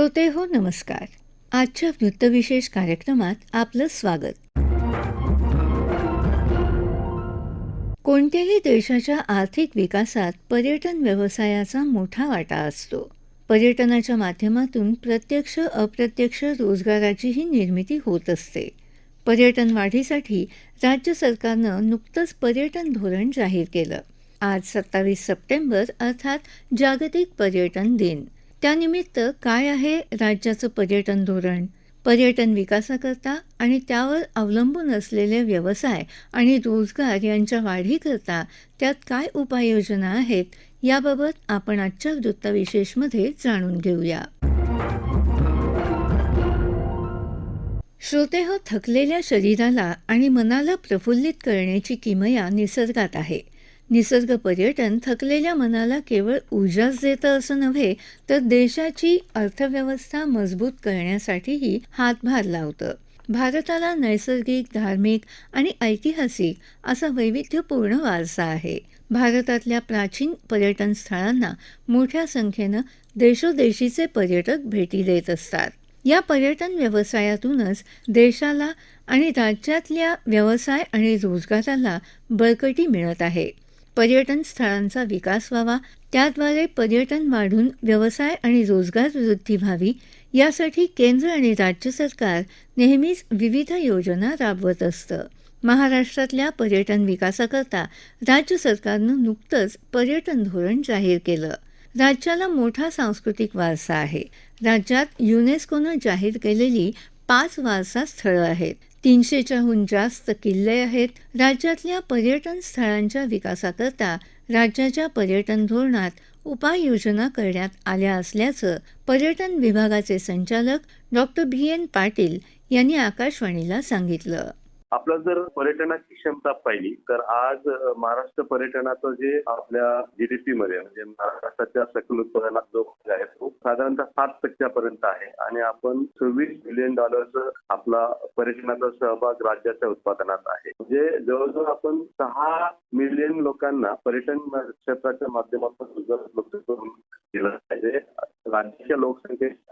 श्रोते हो नमस्कार. आजच्या वृत्तविशेष कार्यक्रमात आपलं स्वागत. कोणत्याही देशाच्या आर्थिक विकासात पर्यटन व्यवसायाचा मोठा वाटा असतो. पर्यटनाच्या माध्यमातून प्रत्यक्ष अप्रत्यक्ष रोजगाराचीही निर्मिती होत असते. पर्यटन वाढीसाठी राज्य सरकारनं नुकतंच पर्यटन धोरण जाहीर केलं. आज सत्तावीस सप्टेंबर अर्थात जागतिक पर्यटन दिन. त्यानिमित्त काय आहे राज्याचं पर्यटन धोरण? पर्यटन विकासाकरता आणि त्यावर अवलंबून असलेले व्यवसाय आणि रोजगार यांच्या वाढीकरता त्यात काय उपाययोजना आहेत याबाबत आपण आजच्या वृत्तविशेषमध्ये जाणून घेऊया. श्रोते हो थकलेल्या शरीराला आणि मनाला प्रफुल्लित करण्याची किमया निसर्गात आहे. निसर्ग पर्यटन थकलेल्या मनाला केवळ ऊर्जाच देतं असं नव्हे तर देशाची अर्थव्यवस्था मजबूत करण्यासाठीही हातभार लावतं. भारताला नैसर्गिक धार्मिक आणि ऐतिहासिक असा वैविध्यपूर्ण वारसा आहे. भारतातल्या प्राचीन पर्यटन स्थळांना मोठ्या संख्येनं देशोदेशीचे पर्यटक भेटी देत असतात. या पर्यटन व्यवसायातूनच देशाला आणि राज्यातल्या व्यवसाय आणि रोजगाराला बळकटी मिळत आहे. पर्यटन स्थळांचा विकास व्हावा त्याद्वारे पर्यटन वाढून व्यवसाय आणि रोजगार वृद्धी व्हावी यासाठी केंद्र आणि राज्य सरकार नेहमीच विविध योजना राबवत असतं. महाराष्ट्रातल्या पर्यटन विकासाकरता राज्य सरकारनं नुकतंच पर्यटन धोरण जाहीर केलं. राज्याला मोठा सांस्कृतिक वारसा आहे. राज्यात युनेस्कोनं जाहीर केलेली पाच वारसा स्थळं आहेत. तीनशेच्याहून जास्त किल्ले आहेत. राज्यातल्या पर्यटन स्थळांच्या विकासाकरता राज्याच्या पर्यटन धोरणात उपाययोजना करण्यात आल्या असल्याचं पर्यटन विभागाचे संचालक डॉक्टर बी एन पाटील यांनी आकाशवाणीला सांगितलं. आपला जर पर्यटनाची क्षमता पाहिली तर आज महाराष्ट्र पर्यटनाचं जे आपल्या जीडीपी मध्ये म्हणजे महाराष्ट्राच्या सकल उत्पादनात जो आहे तो साधारणतः सात टक्क्यापर्यंत आहे. आणि आपण सव्वीस बिलियन डॉलरचं आपला पर्यटनाचा सहभाग राज्याच्या उत्पादनात आहे. म्हणजे जवळजवळ आपण सहा मिलियन लोकांना पर्यटन क्षेत्राच्या माध्यमातून रोजगार उपलब्ध करून दिलं पाहिजे. राज्याच्या लोकसंख्येच्या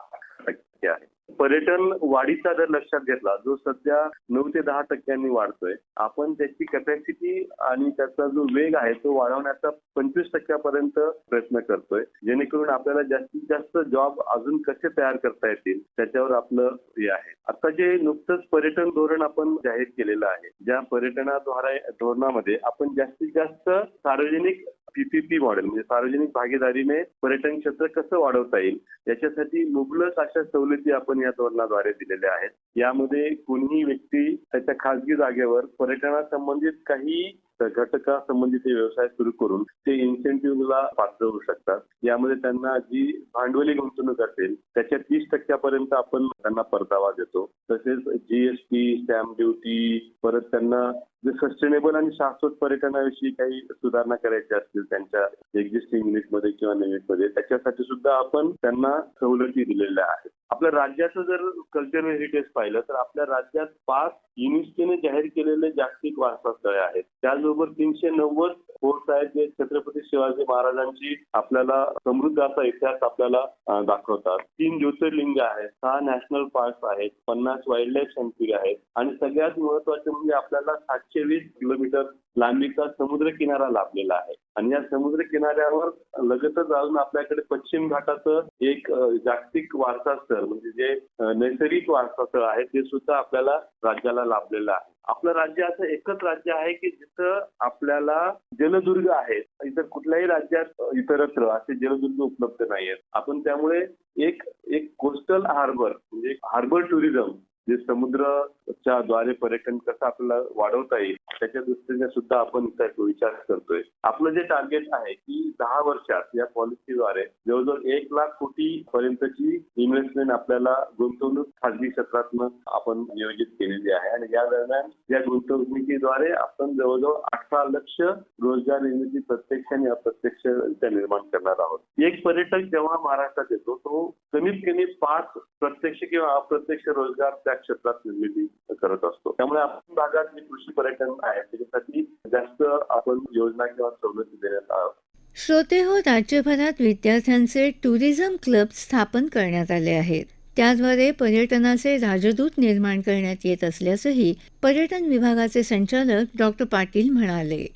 पर्यटन वाढीचा जर लक्षात घेतला जो सध्या नऊ ते दहा टक्क्यांनी वाढतोय आपण त्याची कॅपॅसिटी आणि त्याचा जो वेग आहे तो वाढवण्याचा पंचवीस टक्क्यापर्यंत प्रयत्न करतोय. जेणेकरून आपल्याला जास्तीत जास्त जॉब अजून कसे तयार करता येतील त्याच्यावर आपलं हे आहे. आता जे नुकतंच पर्यटन धोरण आपण जाहीर केलेलं आहे ज्या पर्यटनाद्वारे धोरणामध्ये आपण जास्तीत जास्त सार्वजनिक पीपीपी मॉडेल म्हणजे सार्वजनिक भागीदारीने पर्यटन क्षेत्र कसं वाढवता येईल याच्यासाठी मुबलक अशा सवलती आपण या धोरणाद्वारे दिलेल्या आहेत. यामध्ये कोणीही व्यक्ती त्याच्या खासगी जागेवर पर्यटनासंबंधित काही घटकासंबंधित व्यवसाय सुरू करून ते इन्सेंटिव्हला पात्र होऊ शकतात. यामध्ये त्यांना जी भांडवली गुंतवणूक असेल त्याच्या तीस टक्क्यापर्यंत आपण त्यांना परतावा देतो. तसेच जीएसटी स्टॅम्प ड्युटी परत त्यांना जे सस्टेनेबल आणि शाश्वत पर्यटनाविषयी काही सुधारणा करायच्या असतील त्यांच्या एक्झिस्टिंग युनिटमध्ये किंवा मध्ये त्याच्यासाठी सुद्धा आपण त्यांना सवलती दिलेल्या आहेत. आपल्या राज्याचं जर कल्चरल हेरिटेज पाहिलं तर आपल्या राज्यात पाच युनिव्हर्सिटीने जाहीर केलेले जागतिक वारसा स्थळे आहेत. त्याचबरोबर तीनशे नव्वद फोर्ट आहेत जे छत्रपती शिवाजी महाराजांची आपल्याला समृद्ध असा इतिहास आपल्याला दाखवतात. तीन ज्योतिर्लिंग आहेत सहा नॅशनल पार्क आहेत पन्नास वाईल्ड लाईफ सँक्च्युरी आहेत आणि सगळ्यात महत्त्वाचे म्हणजे आपल्याला सातशे वीस किलोमीटर लांबीचा समुद्र किनारा लाभलेला आहे. आणि या समुद्र किनाऱ्यावर लगतच अजून आपल्याकडे पश्चिम घाटाचं एक जागतिक वारसा स्थळ म्हणजे जे नैसर्गिक वारसा स्थळ आहे ते सुद्धा आपल्याला राज्याला लाभलेलं आहे. आपलं राज्य असं एकच राज्य आहे की जिथं आपल्याला जलदुर्ग आहेत इतर कुठल्याही राज्यात इतरत्र असे जलदुर्ग उपलब्ध नाहीयेत. आपण त्यामुळे एक एक कोस्टल हार्बर म्हणजे हार्बर टुरिझम जे समुद्रच्या द्वारे पर्यटन कसं आपल्याला वाढवता येईल त्याच्या दृष्टीने सुद्धा आपण विचार करतोय. आपलं जे टार्गेट आहे की दहा वर्षात या पॉलिसीद्वारे जवळजवळ एक लाख कोटी पर्यंतची इन्व्हेस्टमेंट आपल्याला गुंतवणूक खाजगी क्षेत्रातनं आपण नियोजित केलेली आहे. आणि या दरम्यान या गुंतवणुकीद्वारे आपण जवळजवळ अठरा लक्ष रोजगार निर्मिती प्रत्यक्ष आणि अप्रत्यक्ष निर्माण करणार आहोत. एक पर्यटक जेव्हा महाराष्ट्रात येतो तो कमीत कमी पाच प्रत्यक्ष किंवा अप्रत्यक्ष रोजगार त्या क्षेत्रात निर्मिती करत असतो. त्यामुळे आपण भागात जे कृषी पर्यटन आहे त्याच्यासाठी जास्त आपण योजना किंवा सवलती देण्यात आहोत श्रोते हो राज्यभरात विद्यार्थ्यांचे टुरिझम क्लब स्थापन करण्यात आले आहेत. त्याद्वारे पर्यटनाचे राजदूत निर्माण करण्यात येत असल्याचंही पर्यटन विभागाचे संचालक डॉक्टर पाटील म्हणाले.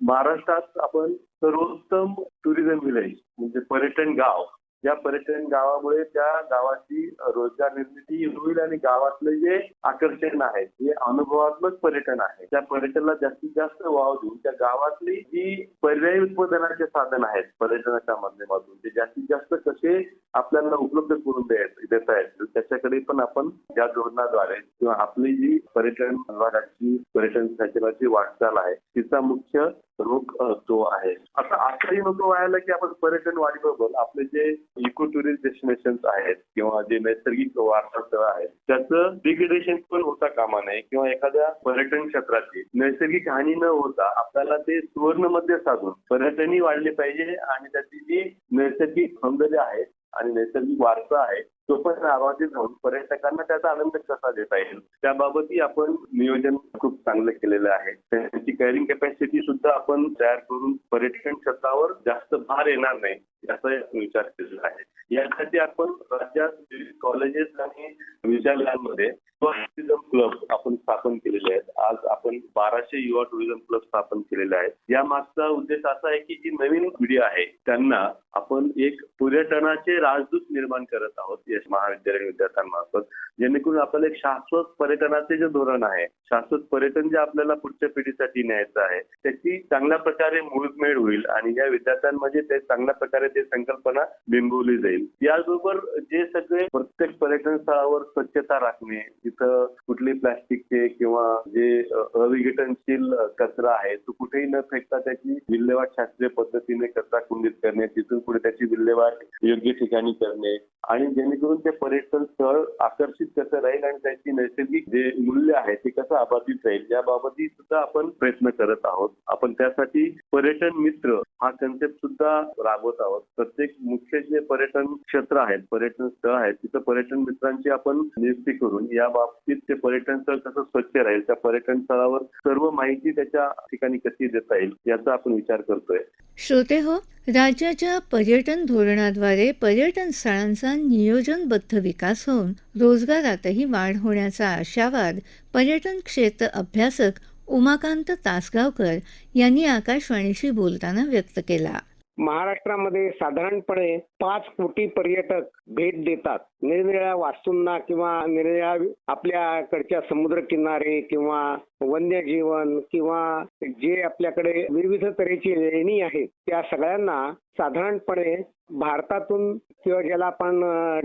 महाराष्ट्रात आपण सर्वोत्तम टुरिझम विलेज म्हणजे पर्यटन गाव या पर्यटन गावामुळे त्या गावाची रोजगार निर्मिती होईल आणि गावातलं जे आकर्षण आहे जे अनुभवात्मक पर्यटन आहे त्या पर्यटनाला जास्तीत जास्त वाव देऊन त्या गावातली जी पर्यायी उत्पादनाचे साधन आहेत पर्यटनाच्या माध्यमातून ते जास्तीत जास्त कसे आपल्याला उपलब्ध करून देता येतील त्याच्याकडे पण आपण या धोरणाद्वारे किंवा आपली जी पर्यटन विभागाची पर्यटन संचालनाची वाटचाल आहे तिचा मुख्य रोग जो आहे. आता असंही नको व्हायला की आपण पर्यटन वाढीबरोबर आपले जे इको टुरिस्ट डेस्टिनेशन आहेत किंवा जे नैसर्गिक वारसा स्थळ आहेत त्याचं डिग्रेडेशन पण होता कामा नये किंवा एखाद्या पर्यटन क्षेत्राची नैसर्गिक हानी न होता आपल्याला ते सुवर्णमध्ये साधून पर्यटनही वाढले पाहिजे आणि त्याची जी नैसर्गिक सौंदर्य आहे आणि नैसर्गिक वारसा आहे पण आवाजी जाऊन पर्यटकांना त्याचा आनंद कसा देता येईल? त्याबाबतही आपण नियोजन खूप चांगलं केलेलं आहे. त्यांची कॅरिंग कॅपॅसिटी सुद्धा आपण तयार करून पर्यटन क्षेत्रावर जास्त भार येणार नाही. याचा विचार केलेला आहे. यासाठी आपण राज्यात विविध कॉलेजेस आणि विद्यालयांमध्ये टुरिझम क्लब आपण स्थापन केलेले आहेत. आज आपण बाराशे युवा टुरिझम क्लब स्थापन केलेले आहेत. या मागचा उद्देश असा आहे की जी नवीन पिढी आहे त्यांना आपण एक पर्यटनाचे राजदूत निर्माण करत आहोत यश महाविद्यालय विद्यार्थ्यांमार्फत. जेणेकरून आपल्याला एक शाश्वत पर्यटनाचे जे धोरण आहे शाश्वत पर्यटन जे आपल्याला पुढच्या पिढीसाठी न्यायचं आहे त्याची चांगल्या प्रकारे मुळमेळ होईल आणि या विद्यार्थ्यांमध्ये ते चांगल्या प्रकारे करण्याची संकल्पना बिंबवली जाईल. याचबरोबर जे सगळे प्रत्येक पर्यटन स्थळावर स्वच्छता राखणे तिथं कुठली प्लास्टिकचे किंवा जे अविघटनशील कचरा आहे तो कुठेही न फेकता त्याची विल्हेवाट शास्त्रीय पद्धतीने कचरा कुंडीत करणे तिथून पुढे त्याची विल्हेवाट योग्य ठिकाणी करणे आणि जेणेकरून ते पर्यटन स्थळ आकर्षित कसं राहील आणि त्याची नैसर्गिक जे मूल्य आहे ते कसं अबाधित राहील याबाबतही सुद्धा आपण प्रयत्न करत आहोत. आपण त्यासाठी पर्यटन मित्र हा कन्सेप्ट सुद्धा राबवत आहोत. प्रत्येक मुख्य जे पर्यटन क्षेत्र आहेत पर्यटन स्थळ आहेत तिथं पर्यटन मित्रांची आपण नियुक्ती करून या बाबतीत ते पर्यटन स्थळ कसं स्वच्छ राहील त्या पर्यटन स्थळावर सर्व माहिती त्याच्या ठिकाणी कशी देता येईल याचा आपण विचार करतोय. श्रोते हो राज्याच्या पर्यटन धोरणाद्वारे पर्यटन स्थळांचा नियोजनबद्ध विकास होऊन रोजगारातही वाढ होण्याचा आशावाद पर्यटन क्षेत्र अभ्यासक उमाकांत तासगावकर यांनी आकाशवाणीशी बोलताना व्यक्त केला. महाराष्ट्रामध्ये साधारणपणे पाच कोटी पर्यटक भेट देतात. निरनिराळ्या वास्तूंना किंवा निरनिराळ्या आपल्याकडच्या समुद्रकिनारे किंवा वन्यजीवन किंवा जे आपल्याकडे विविध तऱ्हेची लेणी आहेत त्या सगळ्यांना साधारणपणे भारतातून किंवा ज्याला आपण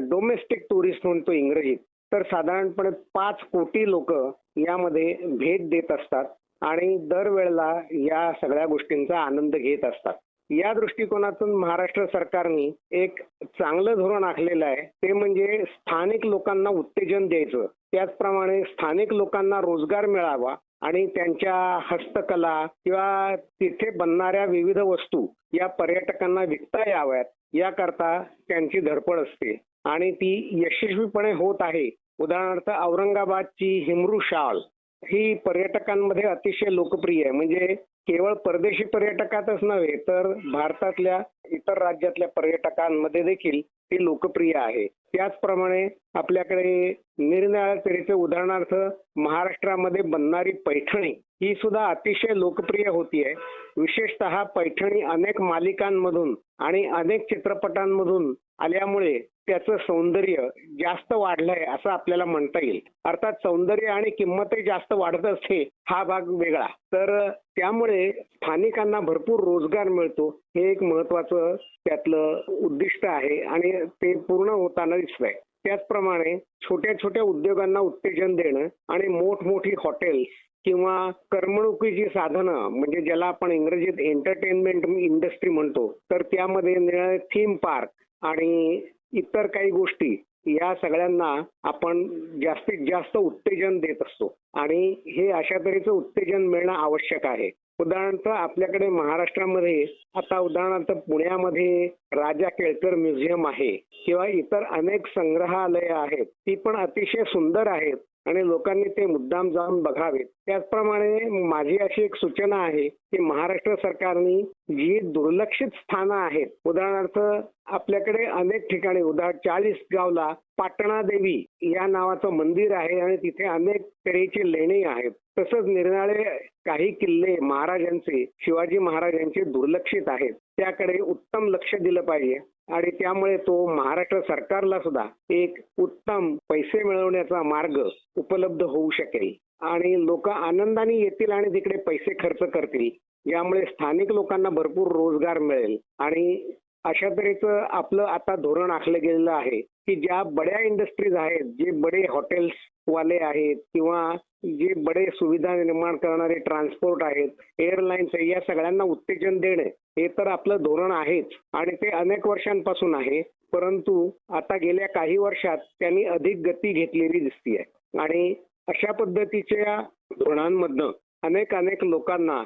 डोमेस्टिक टुरिस्ट म्हणतो इंग्रजीत तर साधारणपणे पाच कोटी लोक यामध्ये भेट देत असतात आणि दरवेळेला या सगळ्या गोष्टींचा आनंद घेत असतात. या दृष्टिकोनातून महाराष्ट्र सरकारने एक चांगलं धोरण आखलेलं आहे. ते म्हणजे स्थानिक लोकांना उत्तेजन द्यायचं. त्याचप्रमाणे स्थानिक लोकांना रोजगार मिळावा आणि त्यांच्या हस्तकला किंवा तिथे बनणाऱ्या विविध वस्तू या पर्यटकांना विकता याव्यात. याकरता त्यांची धडपड असते. आणि ती यशस्वीपणे होत आहे. उदाहरणार्थ औरंगाबादची हिमरू शाल ही पर्यटकांमध्ये अतिशय लोकप्रिय आहे. म्हणजे केवळ परदेशी पर्यटकातच नव्हे तर भारतातल्या इतर राज्यातल्या पर्यटकांमध्ये देखील ती लोकप्रिय आहे. त्याचप्रमाणे आपल्याकडे निरनिराळ्या तऱ्हेचे उदाहरणार्थ महाराष्ट्रामध्ये बनणारी पैठणी ही सुद्धा अतिशय लोकप्रिय होतीये. विशेषतः पैठणी अनेक मालिकांमधून आणि अनेक चित्रपटांमधून आल्यामुळे त्याचं सौंदर्य जास्त वाढलंय असं आपल्याला म्हणता येईल. अर्थात सौंदर्य आणि किंमतही जास्त वाढत असते हा भाग वेगळा. तर त्यामुळे स्थानिकांना भरपूर रोजगार मिळतो हे एक महत्वाचं त्यातलं उद्दिष्ट आहे आणि ते पूर्ण होताना दिसतंय. त्याचप्रमाणे छोट्या छोट्या उद्योगांना उत्तेजन देणं आणि मोठमोठी हॉटेल्स किंवा करमणुकीची साधनं म्हणजे ज्याला आपण इंग्रजीत एंटरटेनमेंट इंडस्ट्री म्हणतो तर त्यामध्ये थीम पार्क आणि इतर काही गोष्टी या सगळ्यांना आपण जास्तीत जास्त उत्तेजन देत असतो. आणि हे अशा तऱ्हेचं उत्तेजन मिळणं आवश्यक आहे. उदाहरणार्थ आपल्याकडे महाराष्ट्रामध्ये आता उदाहरणार्थ पुण्यामध्ये राजा केळकर म्युझियम आहे किंवा इतर अनेक संग्रहालय आहेत ती पण अतिशय सुंदर आहेत. आणि लोकांनी ते मुद्दाम जाऊन बघावेत. त्याचप्रमाणे माझी अशी एक सूचना आहे की महाराष्ट्र सरकारने जी दुर्लक्षित स्थानं आहेत उदाहरणार्थ आपल्याकडे अनेक ठिकाणी उदाहरण चाळीस गावला पाटणा देवी या नावाचं मंदिर आहे आणि तिथे अनेक तऱ्हेची लेणी आहेत. तसंच निरनिराळे काही किल्ले महाराजांचे शिवाजी महाराजांचे दुर्लक्षित आहेत. त्याकडे उत्तम लक्ष दिलं पाहिजे. आणि त्यामुळे तो महाराष्ट्र सरकारला सुद्धा एक उत्तम पैसे मिळवण्याचा मार्ग उपलब्ध होऊ शकेल. आणि लोक आनंदाने येतील आणि तिकडे पैसे खर्च करतील. यामुळे स्थानिक लोकांना भरपूर रोजगार मिळेल. आणि अशा तऱ्हेचं आपलं आता धोरण आखलं गेलेलं आहे की ज्या बड्या इंडस्ट्रीज आहेत जे बडे हॉटेल्स वाले आहेत किंवा जे बडे सुविधा निर्माण करणारे ट्रान्सपोर्ट आहेत एअरलाईन्स आहे या सगळ्यांना उत्तेजन देणे हे तर आपलं धोरण आहेच आणि ते अनेक वर्षांपासून आहे. परंतु आता गेल्या काही वर्षात त्यांनी अधिक गती घेतलेली दिसतीये. आणि अशा पद्धतीच्या धोरणांमधनं अनेक अनेक लोकांना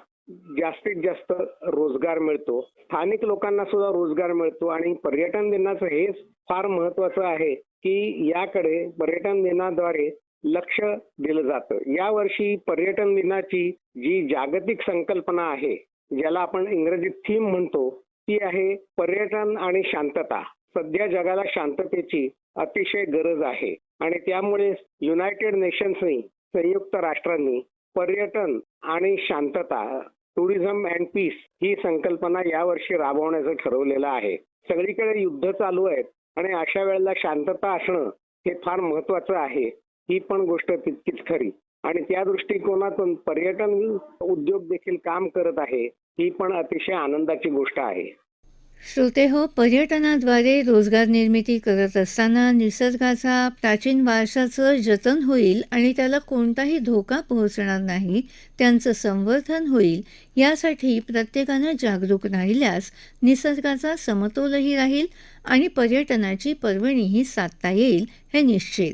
जास्तीत जास्त रोजगार मिळतो. स्थानिक लोकांना सुद्धा रोजगार मिळतो आणि पर्यटन दिनाचं हेच फार महत्वाचं आहे की याकडे पर्यटन दिनाद्वारे लक्ष दिलं जातं. यावर्षी पर्यटन दिनाची जी जागतिक संकल्पना आहे ज्याला आपण इंग्रजीत थीम म्हणतो ती आहे पर्यटन आणि शांतता. सध्या जगाला शांततेची अतिशय गरज आहे आणि त्यामुळे युनायटेड नेशन्सनी संयुक्त राष्ट्रांनी पर्यटन आणि शांतता टुरिझम अँड पीस ही संकल्पना यावर्षी राबवण्याचं ठरवलेलं आहे. सगळीकडे युद्ध चालू आहेत आणि अशा वेळेला शांतता असणं हे फार महत्वाचं आहे. ही पण गोष्ट तितकीच खरी. आणि त्या दृष्टिकोनातून पर्यटन उद्योग देखील काम करत आहे ही पण अतिशय आनंदाची गोष्ट आहे. श्रोते हो पर्यटनाद्वारे रोजगार निर्मिती करत असताना निसर्गाचा प्राचीन वारसाचं जतन होईल आणि त्याला कोणताही धोका पोहोचणार नाही त्यांचं संवर्धन होईल यासाठी प्रत्येकानं जागरूक राहिल्यास निसर्गाचा समतोलही राहील आणि पर्यटनाची पर्वणीही साधता येईल हे निश्चित.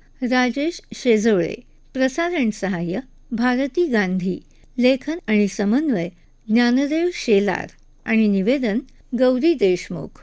राजेश शेजवळे प्रसारण सहाय्य भारती गांधी लेखन आणि समन्वय ज्ञानदेव शेलार आणि निवेदन गौरी देशमुख.